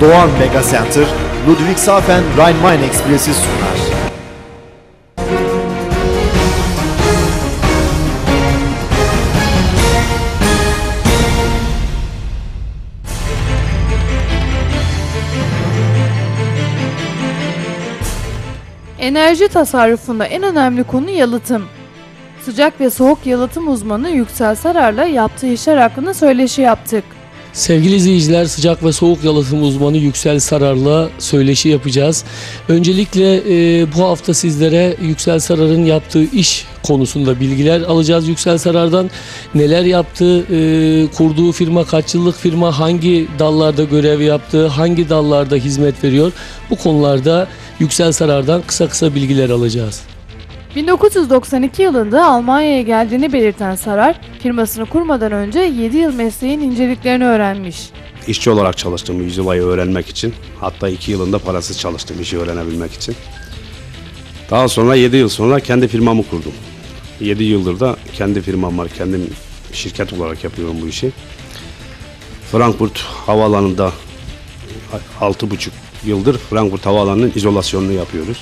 Doğan Mega Center, Ludwigshafen Rhein-Main Ekspresi sunar. Enerji tasarrufunda en önemli konu yalıtım. Sıcak ve soğuk yalıtım uzmanı Yüksel Sarar'la yaptığı işler hakkında söyleşi yaptık. Sevgili izleyiciler sıcak ve soğuk yalıtım uzmanı Yüksel Sarar'la söyleşi yapacağız. Öncelikle e, bu hafta sizlere Yüksel Sarar'ın yaptığı iş konusunda bilgiler alacağız Yüksel Sarar'dan. Neler yaptı, e, kurduğu firma kaç yıllık firma, hangi dallarda görev yaptı, hangi dallarda hizmet veriyor. Bu konularda Yüksel Sarar'dan kısa kısa bilgiler alacağız. 1992 yılında Almanya'ya geldiğini belirten Sarar, firmasını kurmadan önce 7 yıl mesleğin inceliklerini öğrenmiş. İşçi olarak çalıştım yüzyılayı öğrenmek için. Hatta iki yılında parasız çalıştım işi öğrenebilmek için. Daha sonra 7 yıl sonra kendi firmamı kurdum. 7 yıldır da kendi firmam var. Kendim şirket olarak yapıyorum bu işi. Frankfurt Havaalanı'nda 6,5 yıldır Frankfurt Havaalanı'nın izolasyonunu yapıyoruz.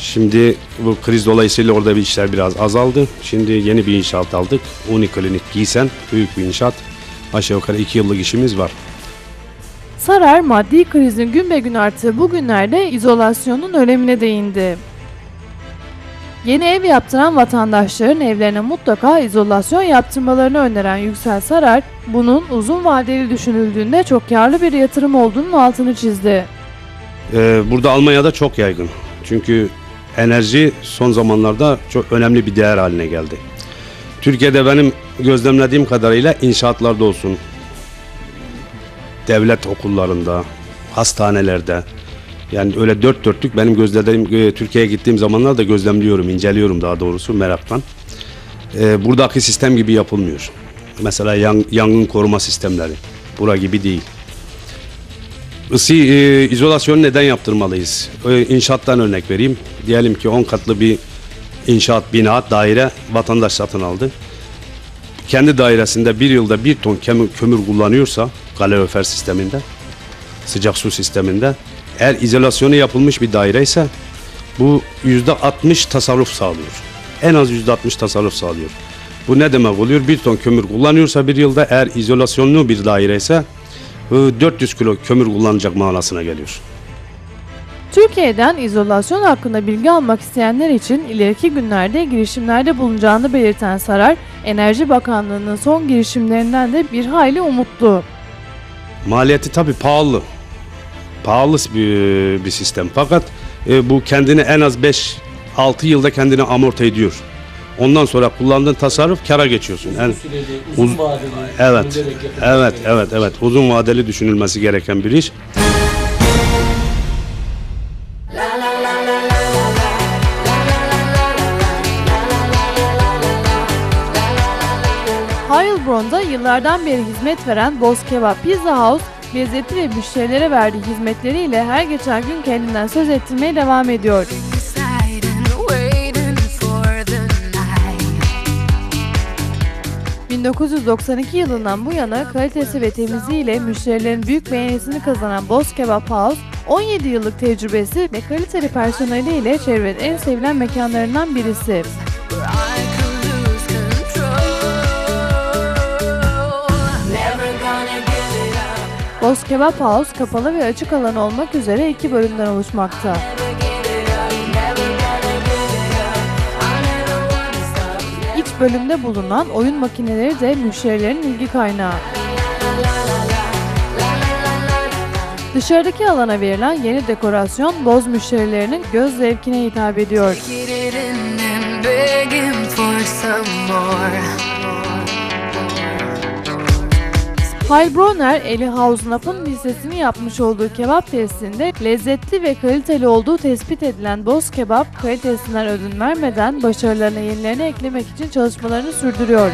Şimdi bu kriz dolayısıyla orada bir işler biraz azaldı. Şimdi yeni bir inşaat aldık. Uniklinik Giysen büyük bir inşaat. Aşağı yukarı 2 yıllık işimiz var. Sarar, maddi krizin gün be gün arttığı bu günlerde izolasyonun önemine değindi. Yeni ev yaptıran vatandaşların evlerine mutlaka izolasyon yaptırmalarını öneren Yüksel Sarar, bunun uzun vadeli düşünüldüğünde çok karlı bir yatırım olduğunun altını çizdi. Ee, burada Almanya'da çok yaygın. Çünkü enerji son zamanlarda çok önemli bir değer haline geldi. Türkiye'de benim gözlemlediğim kadarıyla inşaatlarda olsun, devlet okullarında, hastanelerde, yani öyle dört dörtlük benim gözlediğim, e, Türkiye'ye gittiğim zamanlar da gözlemliyorum, inceliyorum daha doğrusu meraktan. Ee, buradaki sistem gibi yapılmıyor. Mesela yan- yangın koruma sistemleri, bura gibi değil. Isı e, izolasyonu neden yaptırmalıyız? E, inşaattan örnek vereyim. Diyelim ki 10 katlı bir inşaat, bina, daire vatandaş satın aldı. Kendi dairesinde bir yılda bir ton kömür, kömür kullanıyorsa kalorifer sisteminde, sıcak su sisteminde eğer izolasyonu yapılmış bir daire ise bu yüzde 60 tasarruf sağlıyor. En az yüzde 60 tasarruf sağlıyor. Bu ne demek oluyor? Bir ton kömür kullanıyorsa bir yılda eğer izolasyonlu bir daire ise 400 kilo kömür kullanacak manasına geliyor. Türkiye'den izolasyon hakkında bilgi almak isteyenler için ileriki günlerde girişimlerde bulunacağını belirten Sarar, Enerji Bakanlığı'nın son girişimlerinden de bir hayli umutlu. Maliyeti tabii pahalı. Pahalı bir, bir sistem. Fakat e, bu kendini en az 5-6 yılda kendini amorti ediyor. Ondan sonra kullandığın tasarruf kara geçiyorsun. En, uzun Uz- vadeli evet, evet, evet, evet. Uzun vadeli düşünülmesi gereken bir iş. Heilbronn'da yıllardan beri hizmet veren Boz Kebap Pizza House, lezzetli ve müşterilere verdiği hizmetleriyle her geçen gün kendinden söz ettirmeye devam ediyor. 1992 yılından bu yana kalitesi ve temizliğiyle müşterilerin büyük beğenisini kazanan Boz Kebap House, 17 yıllık tecrübesi ve kaliteli personeliyle çevrenin en sevilen mekanlarından birisi. Boz Kebap House kapalı ve açık alan olmak üzere iki bölümden oluşmakta. Bölümde bulunan oyun makineleri de müşterilerin ilgi kaynağı. Dışarıdaki alana verilen yeni dekorasyon boz müşterilerinin göz zevkine hitap ediyor. Heilbronner, Eli Hausnap'ın listesini yapmış olduğu kebap testinde lezzetli ve kaliteli olduğu tespit edilen boz kebap kalitesinden ödün vermeden başarılarına yenilerini eklemek için çalışmalarını sürdürüyor.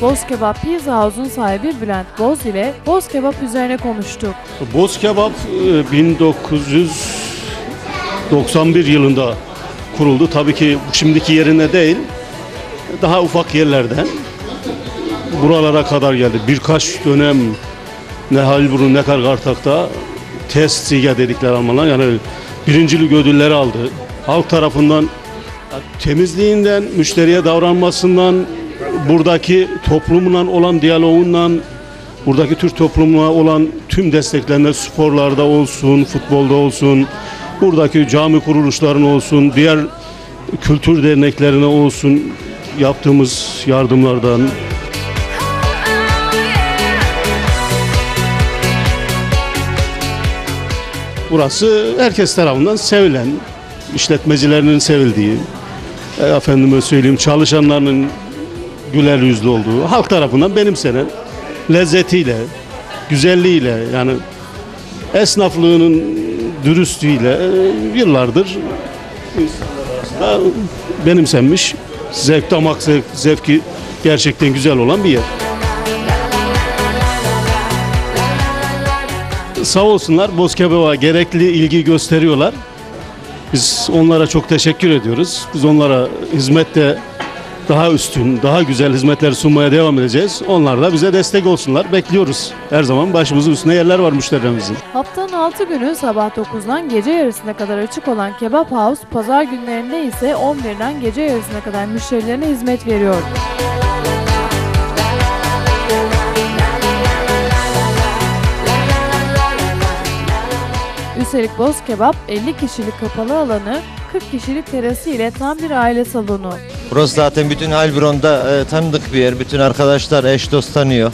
Boz Kebap Pizza House'un sahibi Bülent Boz ile Boz Kebap üzerine konuştuk. Boz Kebap e, 1991 yılında kuruldu. Tabii ki şimdiki yerine değil. daha ufak yerlerden buralara kadar geldi. Birkaç dönem ne Halburun ne Kargartak'ta test siga dedikleri Almanlar yani birincilik ödülleri aldı. Halk tarafından temizliğinden, müşteriye davranmasından, buradaki toplumla olan diyaloğundan, buradaki Türk toplumuna olan tüm desteklerine sporlarda olsun, futbolda olsun, buradaki cami kuruluşlarına olsun, diğer kültür derneklerine olsun yaptığımız yardımlardan. Burası herkes tarafından sevilen, işletmecilerinin sevildiği, e, efendime söyleyeyim çalışanların güler yüzlü olduğu, halk tarafından benimsenen lezzetiyle, güzelliğiyle yani esnaflığının dürüstlüğüyle e, yıllardır insanlar arasında benimsenmiş, zevk damak zevk, zevki gerçekten güzel olan bir yer. Sağ olsunlar Bozkebap'a gerekli ilgi gösteriyorlar. Biz onlara çok teşekkür ediyoruz. Biz onlara hizmette daha üstün, daha güzel hizmetler sunmaya devam edeceğiz. Onlar da bize destek olsunlar. Bekliyoruz. Her zaman başımızın üstünde yerler var müşterilerimizin. Haftanın 6 günü sabah 9'dan gece yarısına kadar açık olan Kebap House, pazar günlerinde ise 11'den gece yarısına kadar müşterilerine hizmet veriyor. Üstelik Boz Kebap 50 kişilik kapalı alanı, 40 kişilik terası ile tam bir aile salonu. Burası zaten bütün Heilbronn'da e, tanıdık bir yer. Bütün arkadaşlar, eş dost tanıyor.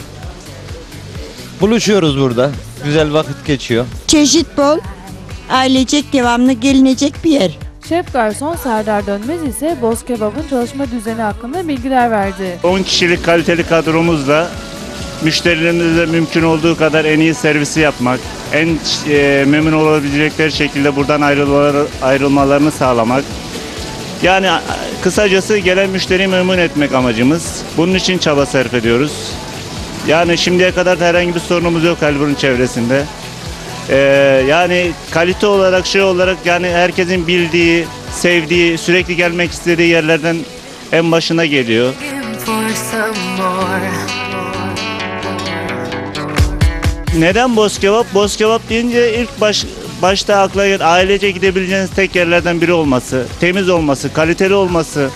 Buluşuyoruz burada. Güzel vakit geçiyor. Çeşit bol, ailecek devamlı gelinecek bir yer. Şef garson Serdar Dönmez ise Boz Kebap'ın çalışma düzeni hakkında bilgiler verdi. 10 kişilik kaliteli kadromuzla müşterilerimize mümkün olduğu kadar en iyi servisi yapmak, en e, memnun olabilecekleri şekilde buradan ayrılmaları, ayrılmalarını sağlamak. Yani kısacası gelen müşteriyi memnun etmek amacımız. Bunun için çaba sarf ediyoruz. Yani şimdiye kadar da herhangi bir sorunumuz yok Helbur'un çevresinde. Ee, yani kalite olarak şey olarak yani herkesin bildiği, sevdiği, sürekli gelmek istediği yerlerden en başına geliyor. Neden boz kebap? Boz kebap deyince ilk baş, başta akla gelen ailece gidebileceğiniz tek yerlerden biri olması, temiz olması, kaliteli olması,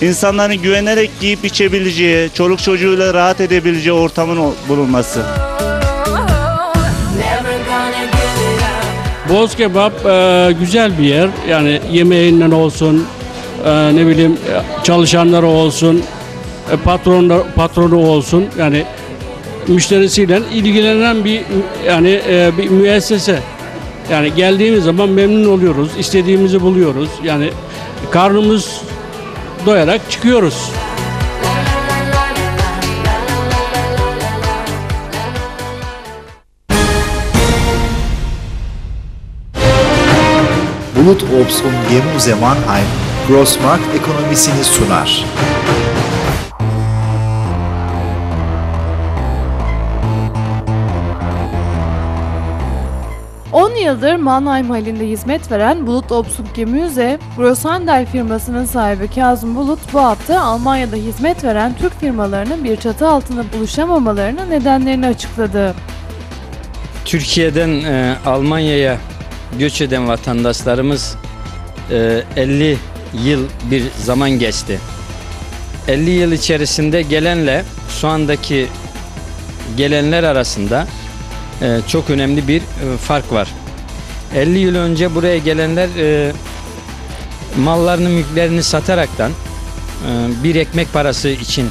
insanların güvenerek giyip içebileceği, çoluk çocuğuyla rahat edebileceği ortamın bulunması. Boz kebap e, güzel bir yer. Yani yemeğinden olsun, e, ne bileyim e, çalışanları olsun, e, patronlar patronu olsun. Yani müşterisiyle ilgilenen bir yani e, bir müessese. Yani geldiğimiz zaman memnun oluyoruz, istediğimizi buluyoruz. Yani karnımız doyarak çıkıyoruz. Bulut Ops und Gemüse Mannheim Grossmarkt ekonomisini sunar. — yıldır Mannheim halinde hizmet veren Bulut Obsum Gemüse, Grosshandel firmasının sahibi Kazım Bulut bu hafta Almanya'da hizmet veren Türk firmalarının bir çatı altında buluşamamalarının nedenlerini açıkladı. Türkiye'den e, Almanya'ya göç eden vatandaşlarımız e, 50 yıl bir zaman geçti. 50 yıl içerisinde gelenle şu andaki gelenler arasında e, çok önemli bir e, fark var. 50 yıl önce buraya gelenler e, mallarını mülklerini sataraktan e, bir ekmek parası için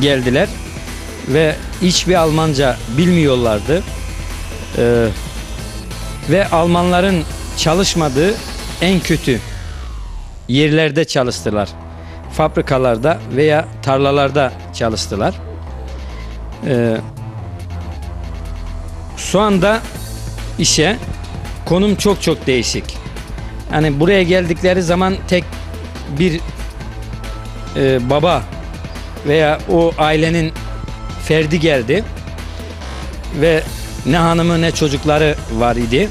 geldiler ve hiçbir Almanca bilmiyorlardı. Ee, ve Almanların çalışmadığı en kötü yerlerde çalıştılar. Fabrikalarda veya tarlalarda çalıştılar. Ee, şu anda işe konum çok çok değişik. Yani buraya geldikleri zaman tek bir e, baba veya o ailenin ferdi geldi ve ne hanımı ne çocukları var idi.